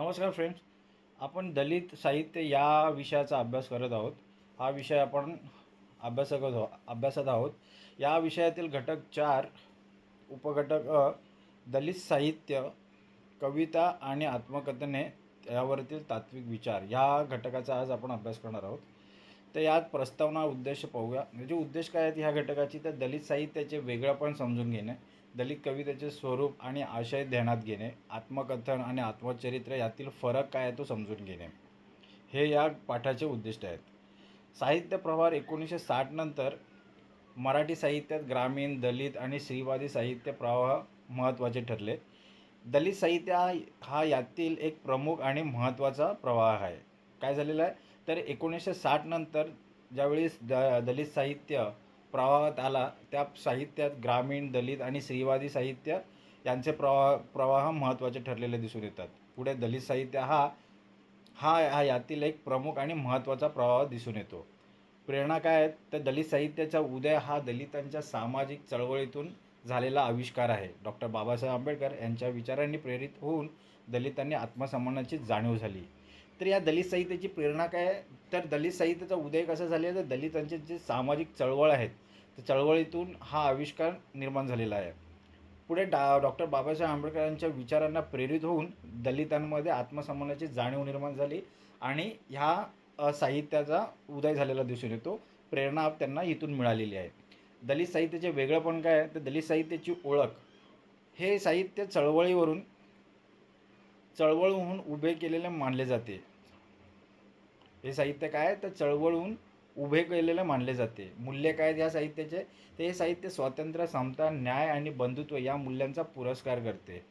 नमस्कार फ्रेंड्स आपण दलित साहित्य या विषयाचा अभ्यास करत आहोत. हा विषय आपण अभ्यासक आहो अभ्यासत आहोत. या विषयातील घटक चार उपघटक अ दलित साहित्य कविता आणि आत्मकथने यावरील तात्विक विचार. या घटकाचा आज आपण अभ्यास करणार आहोत. तर यात प्रस्तावना उद्देश पाहूया. म्हणजे उद्देश काय आहेत ह्या घटकाची? तर दलित साहित्याचे वेगळेपण समजून घेणे. दलित कवितेचे स्वरूप आणि आशय ध्यानात घेणे आत्मकथन आणि आत्मचरित्र यातील फरक काय आहे तो समजून घेणे. हे या पाठाचे उद्दिष्ट आहेत. साहित्य प्रवाह एकोणीसशे साठ नंतर मराठी साहित्यात ग्रामीण दलित आणि स्त्रीवादी साहित्य प्रवाह महत्त्वाचे ठरले. दलित साहित्य हा हा यातील एक प्रमुख आणि महत्त्वाचा प्रवाह आहे. काय झालेलं आहे? तर एकोणीसशे साठ नंतर ज्यावेळेस द दलित साहित्य प्रवाहात आला त्या साहित्यात ग्रामीण दलित आणि स्त्रीवादी साहित्य यांचे प्रवाह प्रवाह महत्त्वाचे ठरलेले दिसून येतात. पुढे दलित साहित्य हा हा हा यातील एक प्रमुख आणि महत्त्वाचा प्रवाह दिसून येतो. प्रेरणा काय आहेत? तर दलित साहित्याचा उदय हा दलितांच्या सामाजिक चळवळीतून झालेला आविष्कार आहे. डॉक्टर बाबासाहेब आंबेडकर यांच्या विचारांनी प्रेरित होऊन दलितांनी आत्मसन्मानाची जाणीव झाली. तर या दलित साहित्याची प्रेरणा काय आहे? तर दलित साहित्याचा उदय कसा झाले तर दलितांचे जे सामाजिक चळवळ आहेत त्या चळवळीतून हा आविष्कार निर्माण झालेला आहे. पुढे डा डॉक्टर बाबासाहेब आंबेडकरांच्या विचारांना प्रेरित होऊन दलितांमध्ये आत्मसन्मानाची जाणीव निर्माण झाली आणि ह्या साहित्याचा उदय झालेला दिसून येतो. प्रेरणा त्यांना इथून मिळालेली आहे. दलित साहित्याचे वेगळंपण काय आहे? तर दलित साहित्याची ओळख. हे साहित्य चळवळीवरून चळवळहून उभे केलेले मानले जाते. हे साहित्य काय आहे? तर चळवळून उभे केलेले मानले जाते. मूल्य काय आहेत या साहित्याचे? ते हे साहित्य स्वातंत्र्य समता न्याय आणि बंधुत्व या मूल्यांचा पुरस्कार करते.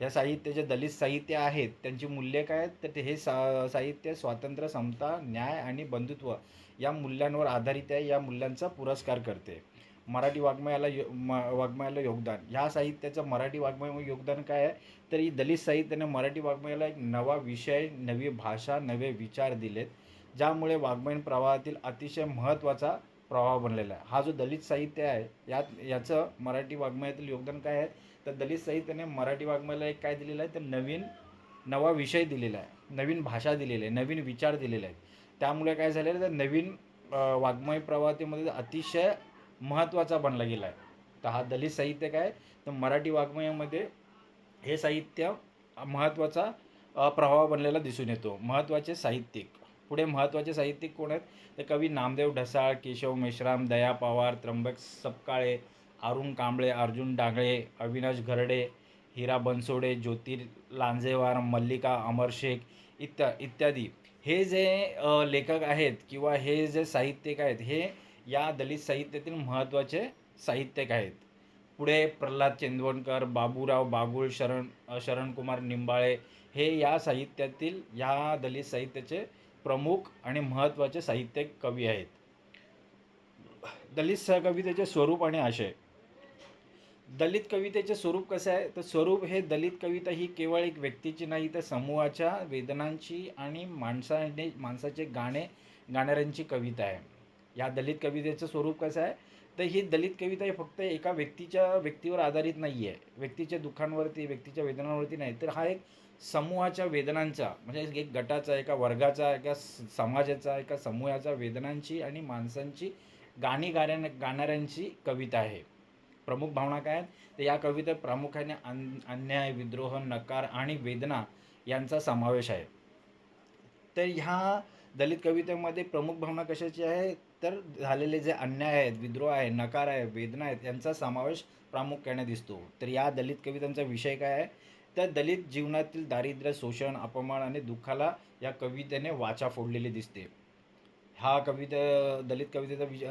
या साहित्याचे दलित साहित्य आहेत. त्यांची मूल्ये काय आहेत? तर ते हे सा साहित्य स्वातंत्र्य समता न्याय आणि बंधुत्व या मूल्यांवर आधारित आहे. या मूल्यांचा पुरस्कार करते. मराठी वाङ्मयाला यो म वाङ्मयाला योगदान. ह्या साहित्याचं मराठी वाङ्मय योगदान काय आहे? तर ही दलित साहित्याने मराठी वाङ्मयाला एक नवा विषय नवी भाषा नवे विचार दिलेत. ज्यामुळे वाङ्मयीन प्रवाहातील अतिशय महत्त्वाचा प्रभाव बनलेला आहे. हा जो दलित साहित्य आहे यात याचं मराठी वाङ्मयातील योगदान काय आहे? तर दलित साहित्याने मराठी वाङ्मयाला एक काय दिलेलं आहे? तर नवीन नवा विषय दिलेला आहे. नवीन भाषा दिलेली आहे नवीन विचार दिलेले आहेत. त्यामुळे काय झालेलं तर नवीन वाङ्मय प्रवाहातीमध्ये अतिशय महत्त्वाचा बनला गेला आहे. तर हा दलित साहित्य काय? तर मराठी वाङ्मयामध्ये हे साहित्य महत्त्वाचा प्रभाव बनलेला दिसून येतो. महत्त्वाचे साहित्यिक. पुढे महत्त्वाचे साहित्यिक कोण आहेत? तर कवी नामदेव ढसाळ केशव मेश्राम दया पवार त्र्यंबक सपकाळे अरुण कांबळे अर्जुन डांगळे अविनाश घरडे हिरा बनसोडे ज्योती लांजेवार मल्लिका अमर शेख इत्या इत्यादी. हे जे लेखक आहेत किंवा हे जे साहित्यिक आहेत हे या दलित साहित्यातील महत्त्वाचे साहित्यिक आहेत. पुढे प्रल्हाद चेंदवणकर बाबूराव बागुळ शरण शरणकुमार निंबाळे हे या साहित्यातील या दलित साहित्याचे प्रमुख आणि महत्त्वाचे साहित्यिक कवी आहेत. दलित सहकवितेचे स्वरूप आणि आशय. दलित कवितेचे स्वरूप कसं आहे? तर स्वरूप हे दलित कविता ही केवळ एक व्यक्तीची नाही तर समूहाच्या वेदनांची आणि माणसाने माणसाचे गाणे गाणाऱ्यांची कविता आहे. या दलित कवितेचं स्वरूप कसं आहे? तर ही दलित कविता ही फक्त एका व्यक्तीच्या व्यक्तीवर आधारित नाही आहे व्यक्तीच्या दुःखांवरती व्यक्तीच्या वेदनांवरती नाही. तर हा एक समूहाच्या वेदनांचा म्हणजे एक गटाचा एका वर्गाचा एका समाजाचा एका समूहाच्या वेदनांची आणि माणसांची गाणी गाण्या गाणाऱ्यांची कविता आहे. प्रमुख भावना काय आहेत? तर या कवितेत प्रामुख्याने अन अन्याय विद्रोह नकार आणि वेदना यांचा समावेश आहे. तर ह्या दलित कवितेमध्ये प्रमुख भावना कशाची आहे? तर झालेले जे अन्याय आहेत विद्रोह आहे नकार आहे वेदना आहेत यांचा समावेश प्रामुख्याने दिसतो. तर या दलित कवितांचा विषय काय आहे? त्या दलित जीवनातील दारिद्र्य शोषण अपमान आणि दुःखाला या कवितेने वाचा फोडलेली दिसते. हा कविता दलित कवितेचा विष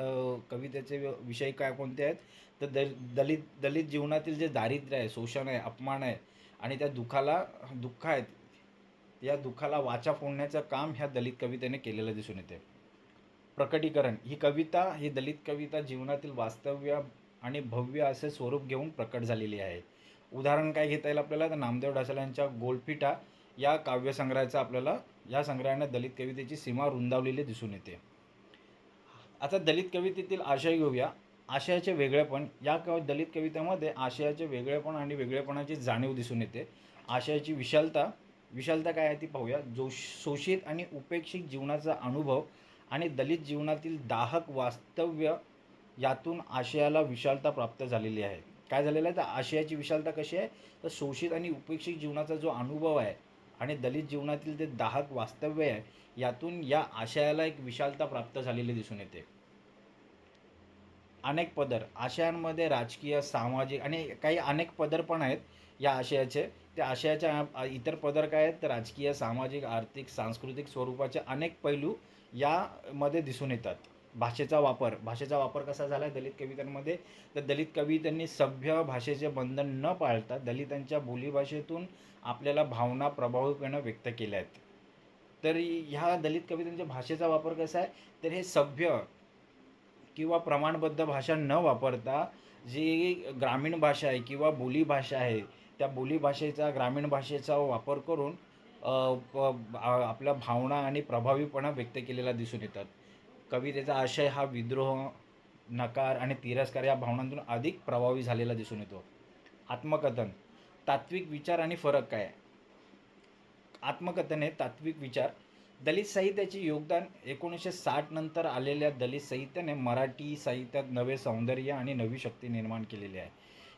कवितेचे विषय काय कोणते आहेत? तर दल दलित दलित जीवनातील जे दारिद्र्य आहे शोषण आहे अपमान आहे आणि त्या दुःखाला दुःख आहेत या दुःखाला वाचा फोडण्याचं काम ह्या दलित कवितेने केलेलं दिसून येते. प्रकटीकरण ही कविता ही दलित कविता जीवनातील वास्तव्य आणि भव्य असे स्वरूप घेऊन प्रकट झालेली आहे. उदाहरण काय घेता येईल आपल्याला? तर नामदेव ढसाळ यांच्या गोलपिठा या काव्यसंग्रहाचा आपल्याला या संग्रहाने दलित कवितेची सीमा रुंदावलेली दिसून येते. आता दलित कवितेतील आशय घेऊया. आशयाचे वेगळेपण या कव दलित कवितेमध्ये आशयाचे वेगळेपण आणि वेगळेपणाची जाणीव दिसून येते. आशयाची विशालता विशालता काय आहे ती पाहूया. जो शोषित आणि उपेक्षित जीवनाचा अनुभव आणि दलित जीवनातील दाहक वास्तव्य यातून आशयाला विशालता प्राप्त झालेली आहे. काय झालेलं आहे? तर आशयाची विशालता कशी आहे? तर शोषित आणि उपेक्षित जीवनाचा जो अनुभव आहे आणि दलित जीवनातील ते दाहक वास्तव्य आहे यातून या आशयाला एक विशालता प्राप्त झालेली दिसून येते. अनेक पदर आशयांमध्ये राजकीय सामाजिक आणि काही अनेक पदर पण आहेत या आशयाचे. त्या आशयाच्या इतर पदर काय आहेत? तर राजकीय सामाजिक आर्थिक सांस्कृतिक स्वरूपाचे अनेक पैलू यामध्ये दिसून येतात. भाषेचा वापर भाषेचा वापर कसा झाला आहे दलित कवितांमध्ये? तर दलित कवितांनी सभ्य भाषेचे बंधन न पाळता दलितांच्या बोलीभाषेतून आपल्याला भावना प्रभावीपणे व्यक्त केल्या आहेत तर ह्या दलित कवितांच्या भाषेचा वापर कसा आहे? तर हे सभ्य किंवा प्रमाणबद्ध भाषा न वापरता जी ग्रामीण भाषा आहे किंवा बोलीभाषा आहे त्या बोलीभाषेचा ग्रामीण भाषेचा वापर करून आपल्या भावना आणि प्रभावीपणा व्यक्त केलेला दिसून येतात. कवितेचा आशय हा विद्रोह नकार आणि तिरस्कार या भावनांतून अधिक प्रभावी झालेला दिसून येतो. आत्मकथन तात्विक विचार आणि फरक काय? आहे? आत्मकथन हे तात्विक विचार. दलित साहित्याचे योगदान एकोणीसशे साठ नंतर आलेल्या दलित साहित्याने मराठी साहित्यात नवे सौंदर्य आणि नवी शक्ती निर्माण केलेली आहे.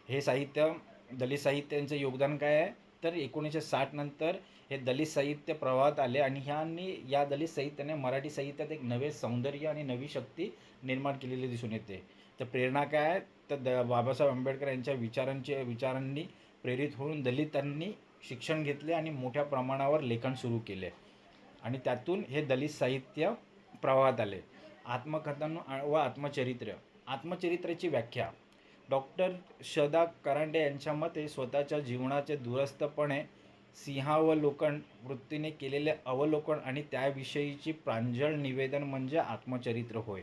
हे साहित्य दलित साहित्यांचं योगदान काय आहे? तर एकोणीसशे साठ नंतर हे दलित साहित्य प्रवाहात आले आणि ह्यांनी या दलित साहित्याने मराठी साहित्यात एक नवे सौंदर्य आणि नवी शक्ती निर्माण केलेली दिसून येते. तर प्रेरणा काय आहे? तर द बाबासाहेब आंबेडकर यांच्या विचारांचे विचारांनी प्रेरित होऊन दलितांनी शिक्षण घेतले आणि मोठ्या प्रमाणावर लेखन सुरू केले. आणि त्यातून हे दलित साहित्य प्रवाहात आले. आत्मकथन व आत्मचरित्र. आत्मचरित्राची व्याख्या. डॉक्टर शदा करांडे यांच्या मते स्वतःच्या जीवनाचे दूरस्थपणे सिंहावलोकन वृत्तीने केलेले अवलोकन आणि त्याविषयीची प्रांजळ निवेदन म्हणजे आत्मचरित्र होय.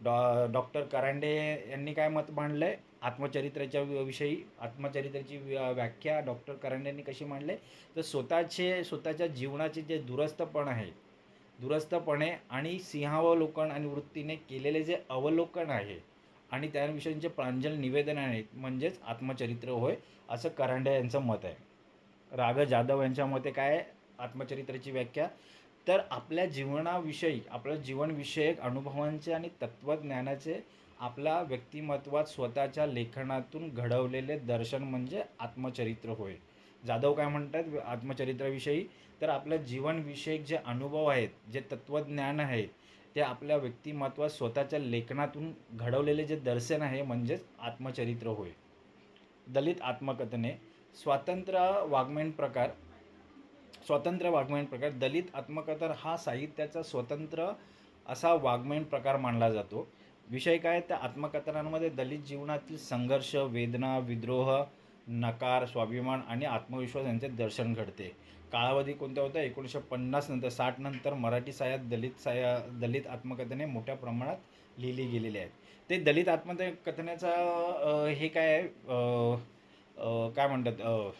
डॉ डॉक्टर करांडे यांनी काय मत मांडलं आहे आत्मचरित्राच्या विषयी आत्मचरित्राची व्या- व्याख्या डॉक्टर करांडे यांनी कशी मांडले? तर स्वतःचे स्वतःच्या जीवनाचे जे दुरस्तपण आहे दुरस्तपणे आणि सिंहावलोकन आणि वृत्तीने केलेले जे अवलोकन आहे आणि त्याविषयीचे प्रांजल निवेदन आहेत म्हणजेच आत्मचरित्र होय असं करांडे यांचं मत आहे. राग जाधव यांच्या मते काय आत्मचरित्राची व्याख्या. तर आपल्या जीवनाविषयी आपल्या जीवनविषयक अनुभवांचे आणि तत्त्वज्ञानाचे आपल्या व्यक्तिमत्वात स्वतःच्या लेखनातून घडवलेले दर्शन म्हणजे आत्मचरित्र होय. जाधव काय म्हणतात? आत्मचरित्राविषयी. तर आपल्या जीवनविषयक जे अनुभव आहेत जे तत्त्वज्ञान आहे ते आपल्या व्यक्तिमत्वात स्वतःच्या लेखनातून घडवलेले जे दर्शन आहे म्हणजेच आत्मचरित्र होय. दलित आत्मकथने. स्वातंत्र्य वाङ्मयीन प्रकार स्वतंत्र वाङ्मयीन प्रकार दलित आत्मकथन हा साहित्याचा स्वतंत्र असा वाङ्मयीन प्रकार मानला जातो. विषय काय? त्या आत्मकथनांमध्ये दलित जीवनातील संघर्ष वेदना विद्रोह नकार स्वाभिमान आणि आत्मविश्वास यांचे दर्शन घडते. कालावधी कोणत्या होता? एकोणीसशे पन्नास नंतर साठ नंतर मराठी साहित्यात दलित साया दलित आत्मकथने मोठ्या प्रमाणात लिहिली गेलेली आहेत. ते दलित आत्मकथनाचा हे काय आहे? काय म्हणतात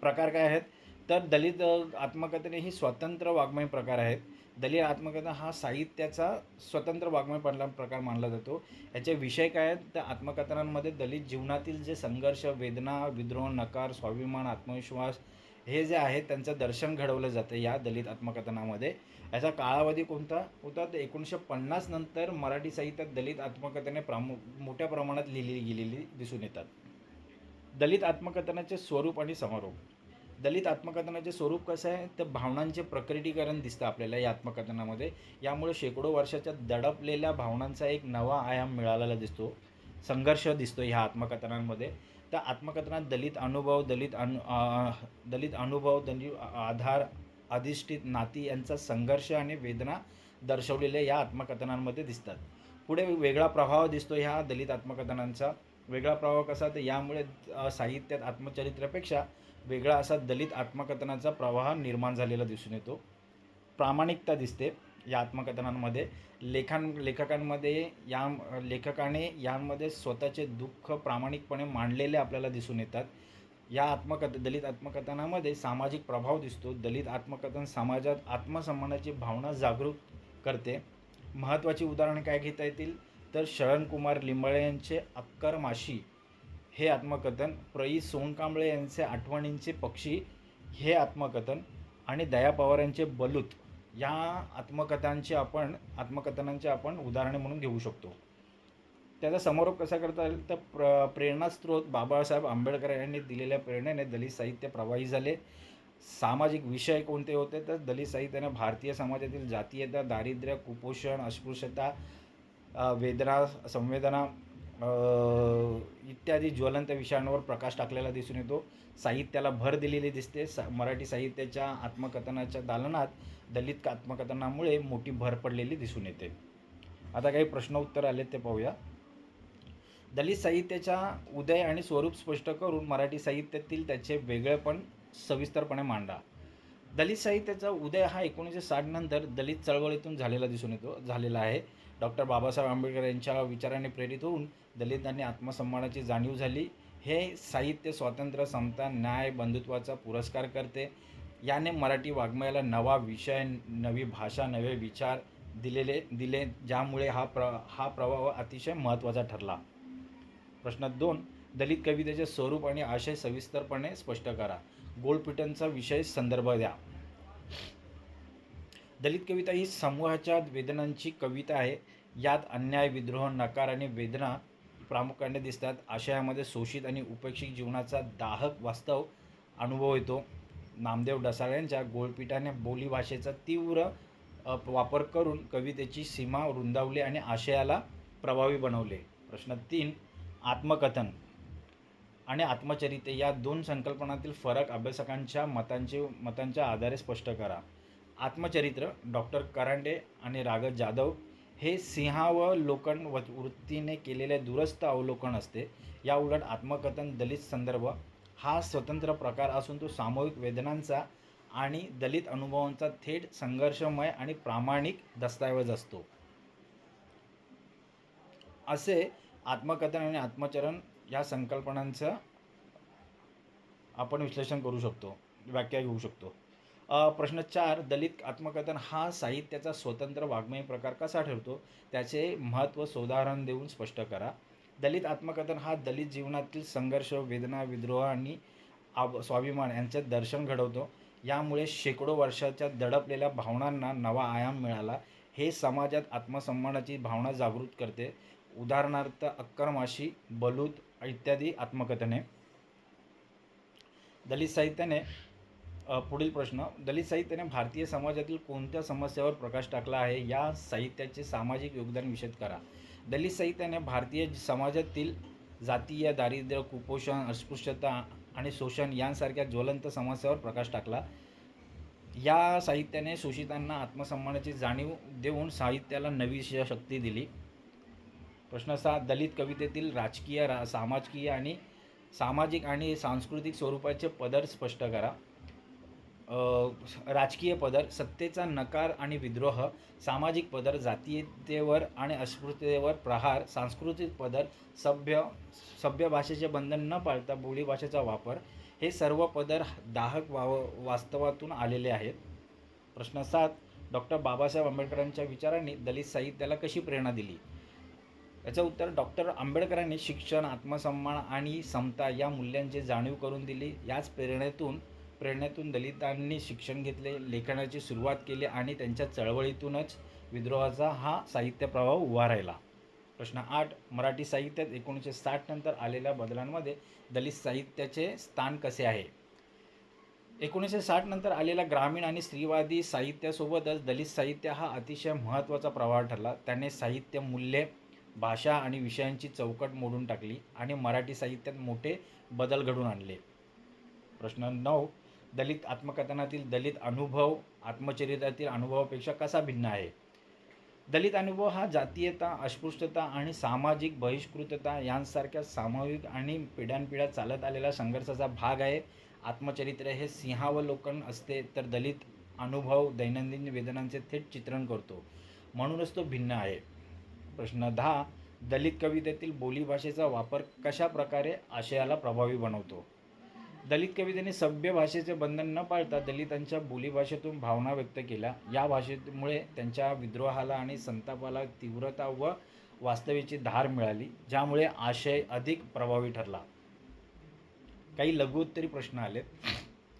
प्रकार काय आहेत? तर दलित आत्मकथने ही स्वतंत्र वाङ्मय प्रकार आहेत. दलित आत्मकथा हा साहित्याचा स्वतंत्र वाङ्मय पडला प्रकार मानला जातो. याचे विषय काय आहेत? त्या आत्मकथनांमध्ये दलित जीवनातील जे संघर्ष वेदना विद्रोह नकार स्वाभिमान आत्मविश्वास हे जे आहे त्यांचं दर्शन घडवलं जातं या दलित आत्मकथनामध्ये. याचा काळावधी कोणता होता? तर एकोणीसशे पन्नास नंतर मराठी साहित्यात दलित आत्मकथने प्रामु मोठ्या प्रमाणात लिहिली गेलेली दिसून येतात. दलित आत्मकथनाचे स्वरूप आणि समारोप. दलित आत्मकथनाचे स्वरूप कसं आहे? तर भावनांचे प्रकटीकरण दिसतं आपल्याला या आत्मकथनामध्ये. यामुळे शेकडो वर्षाच्या दडपलेल्या भावनांचा एक नवा आयाम मिळालेला दिसतो संघर्ष दिसतो ह्या आत्मकथनांमध्ये. त्या आत्मकथनात दलित अनुभव दलित अनु दलित अनुभव दलित आधार अधिष्ठित नाती यांचा संघर्ष आणि वेदना दर्शवलेल्या या आत्मकथनांमध्ये दिसतात. पुढे वेगळा प्रभाव दिसतो ह्या दलित आत्मकथनांचा. वेगळा प्रभाव कसा तर यामुळे साहित्यात आत्मचरित्रापेक्षा वेगळा असा दलित आत्मकथनाचा प्रवाह निर्माण झालेला दिसून येतो. प्रामाणिकता दिसते या आत्मकथनांमध्ये. लेखन लेखकांमध्ये या लेखकाने यांमध्ये स्वतःचे दुःख प्रामाणिकपणे मांडलेले आपल्याला दिसून येतात. या आत्मकथ दलित आत्मकथनामध्ये सामाजिक प्रभाव दिसतो. दलित आत्मकथन समाजात आत्मसन्मानाची भावना जागरूक करते. महत्त्वाची उदाहरणे काय घेता येतील? तर शरणकुमार लिंबाळे यांचे अक्कर माशी हे आत्मकथन प्रई सोनकांबळे यांचे आठवणींचे पक्षी हे आत्मकथन आणि दया पवार यांचे बलूत या आत्मकथांचे आपण आत्मकथनांचे आपण उदाहरणे म्हणून घेऊ शकतो. त्याचा समारोप कसा करता येईल? तर प्र प्रेरणास्त्रोत बाबासाहेब आंबेडकर यांनी दिलेल्या प्रेरणेने दलित साहित्य प्रवाही झाले. सामाजिक विषय कोणते होते? तर दलित साहित्याने भारतीय समाजातील जातीयता दारिद्र्य कुपोषण अस्पृश्यता वेदना संवेदना इत्यादी ज्वलंत विषयांवर प्रकाश टाकलेला दिसून येतो. साहित्याला भर दिलेली दिसते. सा मराठी साहित्याच्या आत्मकथनाच्या दालनात दलित आत्मकथनामुळे मोठी भर पडलेली दिसून येते. आता काही प्रश्न उत्तर आले ते पाहूया. दलित साहित्याच्या उदय आणि स्वरूप स्पष्ट करून मराठी साहित्यातील त्याचे वेगळेपण सविस्तरपणे मांडा. दलित साहित्याचा उदय हा एकोणीसशे साठ नंतर दलित चळवळीतून झालेला दिसून येतो झालेला आहे. डॉक्टर बाबासाहेब आंबेडकर यांच्या विचाराने प्रेरित होऊन दलितांनी आत्मसन्मानाची जाणीव झाली. हे साहित्य स्वातंत्र्य समता न्याय बंधुत्वाचा पुरस्कार करते. याने मराठी वाङ्मयाला नवा विषय नवी भाषा नवे विचार दिलेले दिले ज्यामुळे हा प्र हा प्रभाव अतिशय महत्त्वाचा ठरला. प्रश्न दोन दलित कवितेचे स्वरूप आणि आशय सविस्तरपणे स्पष्ट करा. गोल्डपिटनचा विषय संदर्भ द्या. दलित कविता ही समूहाच्या वेदनांची कविता आहे. यात अन्याय विद्रोह नकार आणि वेदना प्रामुख्याने दिसतात. आशयामध्ये शोषित आणि उपेक्षित जीवनाचा दाहक वास्तव अनुभव येतो. नामदेव ढसाळ यांच्या गोळपीठाने बोलीभाषेचा तीव्र वापर करून कवितेची सीमा रुंदावली आणि आशयाला प्रभावी बनवले. प्रश्न तीन आत्मकथन आणि आत्मचरित्र या दोन संकल्पनातील फरक अभ्यासकांच्या मतांचे मतांच्या आधारे स्पष्ट करा. आत्मचरित्र डॉक्टर करांडे आणि रागत जाधव हे सिंहावलोकन व वृत्तीने केलेले दुरस्त अवलोकन असते. या उलट आत्मकथन दलित संदर्भ हा स्वतंत्र प्रकार असून तो सामूहिक वेदनांचा आणि दलित अनुभवांचा थेट संघर्षमय आणि प्रामाणिक दस्तऐवज असतो. असे आत्मकथन आणि आत्मचरण या संकल्पनांचं आपण विश्लेषण करू शकतो व्याख्या घेऊ शकतो. प्रश्न चार दलित आत्मकथन हा साहित्याचा स्वतंत्र वाङ्मयी प्रकार कसा ठरतो? त्याचे महत्त्व सोदाहरण देऊन स्पष्ट करा. दलित आत्मकथन हा दलित जीवनातील संघर्ष वेदना विद्रोह आणि आब स्वाभिमान यांचे दर्शन घडवतो. यामुळे शेकडो वर्षाच्या दडपलेल्या भावनांना नवा आयाम मिळाला. हे समाजात आत्मसन्मानाची भावना जागृत करते. उदाहरणार्थ अक्करमाशी बलूत इत्यादी आत्मकथने. दलित साहित्याने पुढील प्रश्न. दलित साहित्याने भारतीय समाजातील कोणत्या समस्यावर प्रकाश टाकला आहे? या साहित्याचे सामाजिक योगदान विषद करा. दलित साहित्याने भारतीय समाजातील जातीय दारिद्र्य कुपोषण अस्पृश्यता आणि शोषण यांसारख्या ज्वलंत समस्यावर प्रकाश टाकला. या साहित्याने शोषितांना आत्मसन्मानाची जाणीव देऊन साहित्याला नवी शक्ती दिली. प्रश्न सहा. दलित कवितेतील राजकीय रा सामाजिकीय आणि सामाजिक आणि सांस्कृतिक स्वरूपाचे पदर स्पष्ट करा. राजकीय पदर सत्तेचा नकार आणि विद्रोह सामाजिक पदर जातीयतेवर आणि अस्पृश्यतेवर प्रहार सांस्कृतिक पदर सभ्य सभ्य भाषेचे बंधन न पाळता बोलीभाषेचा वापर हे सर्व पदर दाहक वाव वास्तवातून आलेले आहेत. प्रश्न सात डॉक्टर बाबासाहेब आंबेडकरांच्या विचारांनी दलित साहित्याला कशी प्रेरणा दिली? याचं उत्तर डॉक्टर आंबेडकरांनी शिक्षण आत्मसन्मान आणि समता या मूल्यांची जाणीव करून दिली. याच प्रेरणेतून प्रेरणेतून दलितांनी शिक्षण घेतले लेखनाची सुरुवात केली आणि त्यांच्या चळवळीतूनच विद्रोहाचा हा साहित्य प्रभाव उभा राहिला. प्रश्न आठ मराठी साहित्यात एकोणीसशे साठ नंतर आलेल्या बदलांमध्ये दलित साहित्याचे स्थान कसे आहे? एकोणीसशे साठ नंतर आलेल्या ग्रामीण आणि स्त्रीवादी साहित्यासोबतच दलित साहित्य हा अतिशय महत्त्वाचा प्रभाव ठरला. त्याने साहित्य मूल्ये भाषा आणि विषयांची चौकट मोडून टाकली आणि मराठी साहित्यात मोठे बदल घडून आणले. प्रश्न नऊ दलित आत्मकथनातील दलित अनुभव आत्मचरित्रातील अनुभवापेक्षा कसा भिन्न आहे? दलित अनुभव हा जातीयता अस्पृश्यता आणि सामाजिक बहिष्कृतता यांसारख्या सामूहिक आणि पिढ्यानपिढ्या चालत आलेला संघर्षाचा भाग आहे. आत्मचरित्र हे सिंहावलोकन असते तर दलित अनुभव दैनंदिन वेदनांचे थेट चित्रण करतो. म्हणूनच तो भिन्न आहे. प्रश्न दहा दलित कवितेतील बोलीभाषेचा वापर कशा प्रकारे आशयाला प्रभावी बनवतो? दलित कवितेने सभ्य भाषेचे बंधन न पाळता दलितांच्या बोलीभाषेतून भावना व्यक्त केल्या. या भाषेमुळे त्यांच्या विद्रोहाला आणि संतापाला तीव्रता व वास्तव्याची धार मिळाली ज्यामुळे आशय अधिक प्रभावी ठरला. काही लघुत्तरी प्रश्न आले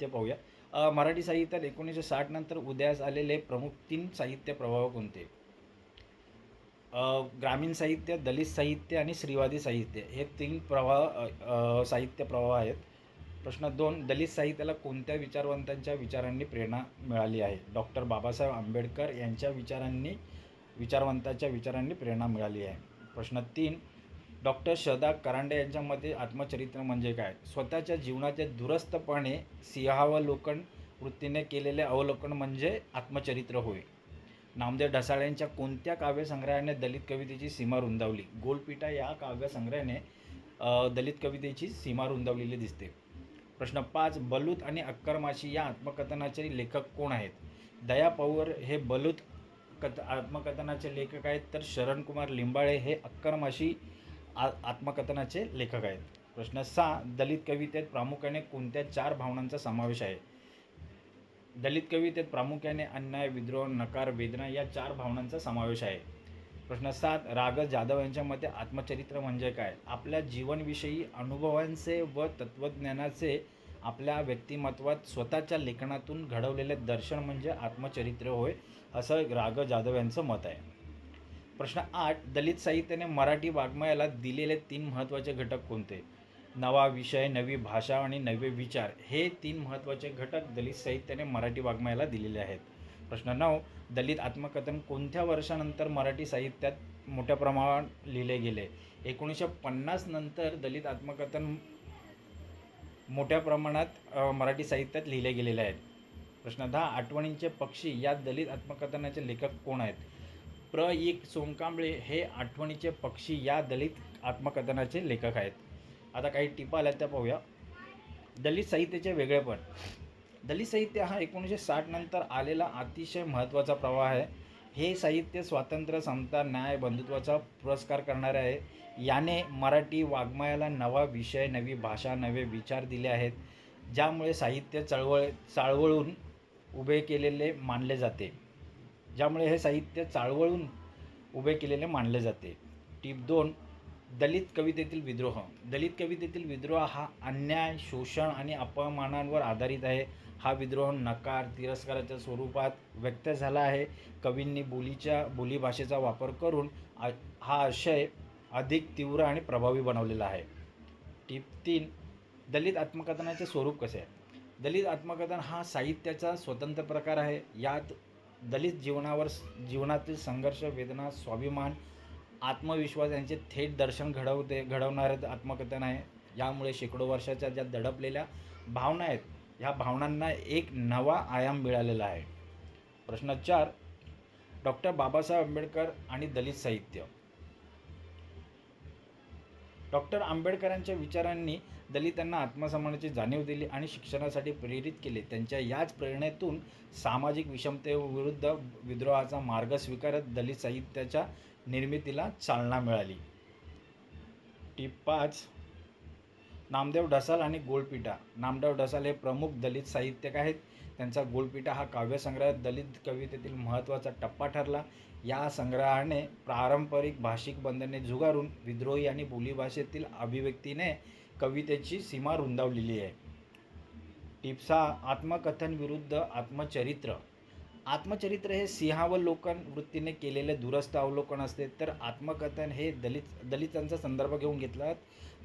ते पाहूया. मराठी साहित्यात एकोणीसशे साठ नंतर उदयास आलेले प्रमुख तीन साहित्य प्रभाव कोणते? ग्रामीण साहित्य दलित साहित्य आणि स्त्रीवादी साहित्य. हे तीन प्रवाह साहित्य प्रवाह आहेत. प्रश्न दोन दलित साहित्याला कोणत्या विचारवंतांच्या विचारांनी प्रेरणा मिळाली आहे? डॉक्टर बाबासाहेब आंबेडकर यांच्या विचारांनी विचारवंतांच्या विचारांनी प्रेरणा मिळाली आहे. प्रश्न तीन डॉक्टर शदा करांडे यांच्या मते आत्मचरित्र म्हणजे काय? स्वतःच्या जीवनाचे दुरस्तपणे सिंहावलोकन वृत्तीने केलेले अवलोकन म्हणजे आत्मचरित्र होय. नामदेव ढसाळ्यांच्या कोणत्या काव्यसंग्रहाने दलित कवितेची सीमा रुंदावली? गोलपिटा या काव्यसंग्रहाने दलित कवितेची सीमा रुंदावलेली दिसते. प्रश्न पाच बलूत आणि अक्करमाशी या आत्मकथनाचे लेखक कोण आहेत? दया पवार हे बलूत कथ आत्मकथनाचे लेखक आहेत तर शरणकुमार लिंबाळे हे अक्करमाशी आ आत्मकथनाचे लेखक आहेत. प्रश्न सहा दलित कवितेत प्रामुख्याने कोणत्या चार भावनांचा समावेश आहे? दलित कवितेत प्रामुख्याने अन्याय विद्रोह नकार वेदना या चार भावनांचा समावेश आहे. प्रश्न सात राग जाधव यांच्या मते आत्मचरित्र म्हणजे काय? आपल्या जीवनविषयी अनुभवांचे व तत्त्वज्ञानाचे आपल्या व्यक्तिमत्वात स्वतःच्या लेखनातून घडवलेले दर्शन म्हणजे आत्मचरित्र होय असं राग जाधव यांचं मत आहे. प्रश्न आठ दलित साहित्याने मराठी वाङ्मयाला दिलेले तीन महत्त्वाचे घटक कोणते? नवा विषय नवी भाषा आणि नवे विचार हे तीन महत्त्वाचे घटक दलित साहित्याने मराठी वाङ्मयाला दिलेले आहेत. प्रश्न नऊ दलित आत्मकथन कोणत्या वर्षानंतर मराठी साहित्यात मोठ्या प्रमाणात लिहिले गेले? एकोणीसशे पन्नास नंतर दलित आत्मकथन मोठ्या प्रमाणात मराठी साहित्यात लिहिल्या गेलेले आहेत. प्रश्न दहा आठवणींचे पक्षी या दलित आत्मकथनाचे लेखक कोण आहेत? प्र. एक सोनकांबळे हे आठवणीचे पक्षी या दलित आत्मकथनाचे लेखक आहेत. आता काही टिपा आल्या त्या पाहूया. दलित साहित्याचे वेगळेपण दलित साहित्य हा एकोणीसशे साठ नंतर आलेला अतिशय महत्त्वाचा प्रवाह आहे. हे साहित्य स्वातंत्र्य समता न्याय बंधुत्वाचा पुरस्कार करणारे आहे. याने मराठी वाङ्मयाला नवा विषय नवी भाषा नवे विचार दिले आहेत ज्यामुळे साहित्य चळवळ चाळवळून उभे केलेले मानले जाते. ज्यामुळे हे साहित्य चाळवळून उभे केलेले मानले जाते. टीप दोन दलित कवितेतील विद्रोह. दलित कवितेतील विद्रोह हा अन्याय शोषण आणि अपमानांवर आधारित आहे. हा विद्रोह नकार तिरस्काराच्या स्वरूपात व्यक्त झाला आहे. कवींनी बोलीच्या बोलीभाषेचा वापर करून आ- हा आशय अधिक तीव्र आणि प्रभावी बनवलेला आहे. टीप तीन दलित आत्मकथनाचे स्वरूप कसे आहे? दलित आत्मकथन हा साहित्याचा स्वतंत्र प्रकार आहे. यात दलित जीवनावर जीवनातील संघर्ष वेदना स्वाभिमान आत्मविश्वास यांचे थेट दर्शन घडवते घडवणारं आत्मकथन आहे. यामुळे शेकडो वर्षाच्या ज्या दडपलेल्या भावना आहेत ह्या भावनांना एक नवा आयाम मिळालेला आहे. प्रश्न चार डॉक्टर बाबासाहेब आंबेडकर आणि दलित साहित्य. डॉक्टर आंबेडकरांच्या विचारांनी दलितांना आत्मसन्मानाची जाणीव दिली आणि शिक्षणासाठी प्रेरित केले. त्यांच्या याच प्रेरणेतून सामाजिक विषमतेविरुद्ध विद्रोहाचा मार्ग स्वीकारत दलित साहित्याच्या निर्मितीला चालना मिळाली. टीप पाच नामदेव ढसाल आणि गोलपिटा नामदेव ढसाल हे प्रमुख दलित साहित्यक आहेत. त्यांचा गोलपिटा हा काव्यसंग्रह दलित कवितेतील महत्त्वाचा टप्पा ठरला. या संग्रहाने पारंपरिक भाषिक बंधने झुगारून विद्रोही आणि बोलीभाषेतील अभिव्यक्तीने कवितेची सीमा रुंदावलेली आहे. टिप्सा आत्मकथन विरुद्ध आत्मचरित्र. आत्मचरित्र हे सिंहावलोकन वृत्तीने केलेले दुरस्त अवलोकन असते. तर आत्मकथन हे दलित दलितांचा संदर्भ घेऊन घेतला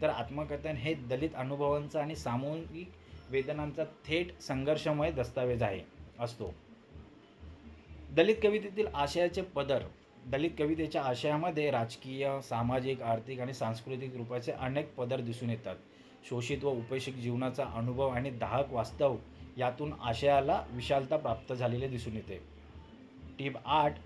तर आत्मकथन हे दलित अनुभवांचा आणि सामूहिक वेदनांचा थेट संघर्षमय दस्तावेज आहे असतो. दलित कवितेतील आशयाचे पदर दलित कवितेच्या आशयामध्ये राजकीय सामाजिक आर्थिक आणि सांस्कृतिक रूपाचे अनेक पदर दिसून येतात. शोषित व उपेक्षित जीवनाचा अनुभव आणि दाहक वास्तव यातून आशयाला विशालता प्राप्त झालेले दिसून येते. टीप आठ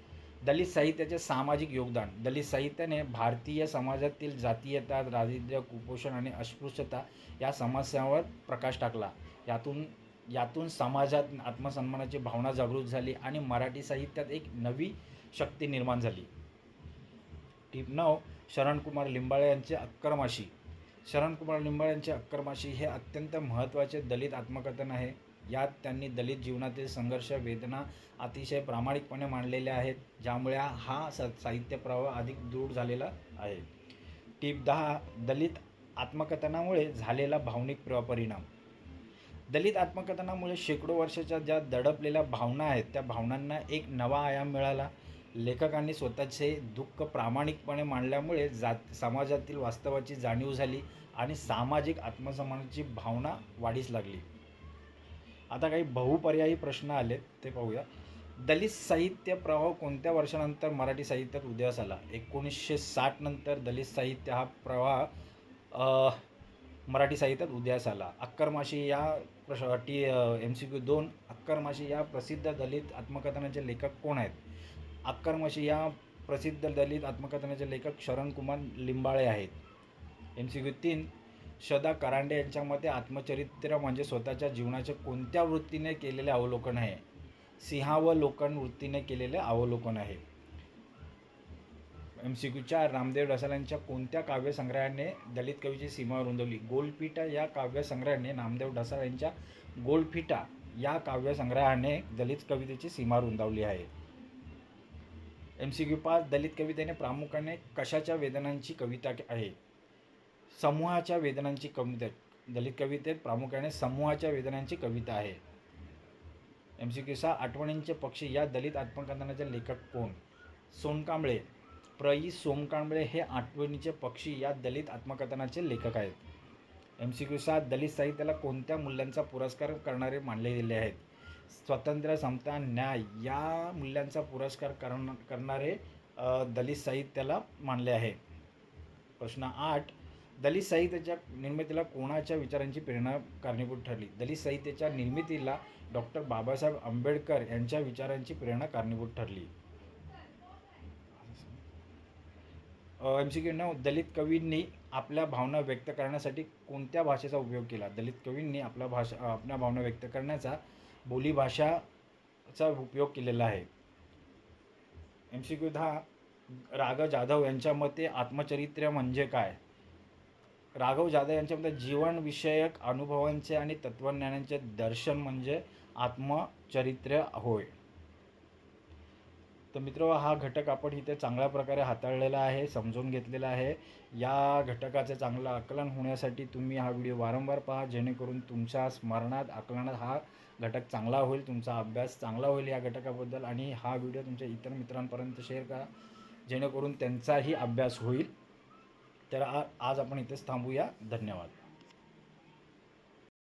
दलित साहित्याचे सामाजिक योगदान. दलित साहित्याने भारतीय समाजातील जातीयता दारिद्र्य कुपोषण आणि अस्पृश्यता या समस्यांवर प्रकाश टाकला. यातून यातून समाजात आत्मसन्मानाची भावना जागृत झाली आणि मराठी साहित्यात एक नवी शक्ती निर्माण झाली. टीप नऊ शरणकुमार लिंबाळे यांचे अक्करमाशी शरणकुमार लिंबाळे यांचे अक्करमाशी हे अत्यंत महत्त्वाचे दलित आत्मकथन आहे. यात त्यांनी दलित जीवनातील संघर्ष वेदना अतिशय प्रामाणिकपणे मांडलेल्या आहेत ज्यामुळे हा स साहित्य प्रवाह अधिक दृढ झालेला आहे. टीप दहा दलित आत्मकथनामुळे झालेला भावनिक परिणाम. दलित आत्मकथनामुळे शेकडो वर्षाच्या ज्या दडपलेल्या भावना आहेत त्या भावनांना एक नवा आयाम मिळाला. लेखकांनी स्वतःचे दुःख प्रामाणिकपणे मांडल्यामुळे जात समाजातील वास्तवाची जाणीव झाली आणि सामाजिक आत्मसन्मानाची भावना वाढीस लागली. आता काही बहुपर्यायी प्रश्न आले ते पाहूया. दलित साहित्य प्रवाह कोणत्या वर्षानंतर मराठी साहित्यात उदयास आला? एकोणीसशे साठ नंतर दलित साहित्य हा प्रवाह मराठी साहित्यात उदयास आला. अक्करमाशी या प्रश टी एम सी क्यू दोन अक्करमाशी या प्रसिद्ध दलित आत्मकथनाचे लेखक कोण आहेत? अक्करमाशी या प्रसिद्ध दलित आत्मकथनाचे लेखक शरणकुमार लिंबाळे आहेत. एम सी क्यू तीन शदा करांडे यांच्या मते आत्मचरित्र म्हणजे स्वतःच्या जीवनाचे कोणत्या वृत्तीने केलेले अवलोकन आहे? सिंहावलोकन वृत्तीने केलेले अवलोकन आहे. एम सी क्यूच्या रामदेव ढसालांच्या कोणत्या काव्यसंग्रहाने दलित कवीची सीमा रुंदवली? गोलफिटा या काव्यसंग्रहाने नामदेव ढसाळ यांच्या गोलफिटा या काव्यसंग्रहाने दलित कवितेची सीमा रुंदावली आहे. एम सी क्यू पाच दलित कवितेने प्रामुख्याने कशाच्या वेदनांची कविता के- आहे? समूहाच्या वेदनांची कविता दलित कवितेत प्रामुख्याने समूहाच्या वेदनांची कविता आहे. एम सी क्यू आठवणींचे पक्षी या दलित आत्मकथनाचे लेखक कोण? सोनकांबळे. प्रई सोमकांबळे हे आठवणीचे पक्षी या दलित आत्मकथनाचे लेखक आहेत. एम सी क्यूसा दलित साहित्याला कोणत्या मूल्यांचा पुरस्कार करणारे मानले गेले आहेत? स्वातंत्र्य समता न्याय या मूल्यांचा पुरस्कार करण करणारे दलित साहित्याला मानले आहे. प्रश्न आठ दलित साहित्याच्या निर्मितीला कोणाच्या विचारांची प्रेरणा कारणीभूत ठरली? दलित साहित्याच्या निर्मितीला डॉक्टर बाबासाहेब आंबेडकर यांच्या विचारांची प्रेरणा कारणीभूत ठरली. एम सी क्यू नऊ दलित कवींनी आपल्या भावना व्यक्त करण्यासाठी कोणत्या भाषेचा उपयोग केला? दलित कवींनी आपल्या भाषा आपल्या भावना व्यक्त करण्याचा बोलीभाषाचा उपयोग केलेला आहे. एम सी क्यू दहा राघव जाधव यांच्या मते आत्मचरित्र म्हणजे काय? राघव जाधव यांच्यामध्ये जीवनविषयक अनुभवांचे आणि तत्त्वज्ञानांचे दर्शन म्हणजे आत्मचरित्र होय. तर मित्र हा घटक आपण इथे चांगल्या प्रकारे हाताळलेला आहे समजून घेतलेला आहे. या घटकाचे चांगलं आकलन होण्यासाठी तुम्ही हा व्हिडिओ वारंवार पहा जेणेकरून तुमच्या स्मरणात आकलनात हा घटक चांगला होईल तुमचा अभ्यास चांगला होईल या घटकाबद्दल. आणि हा व्हिडिओ तुमच्या इतर मित्रांपर्यंत शेअर करा जेणेकरून त्यांचाही अभ्यास होईल. तर आ आज आपण इथेच थांबूया. धन्यवाद.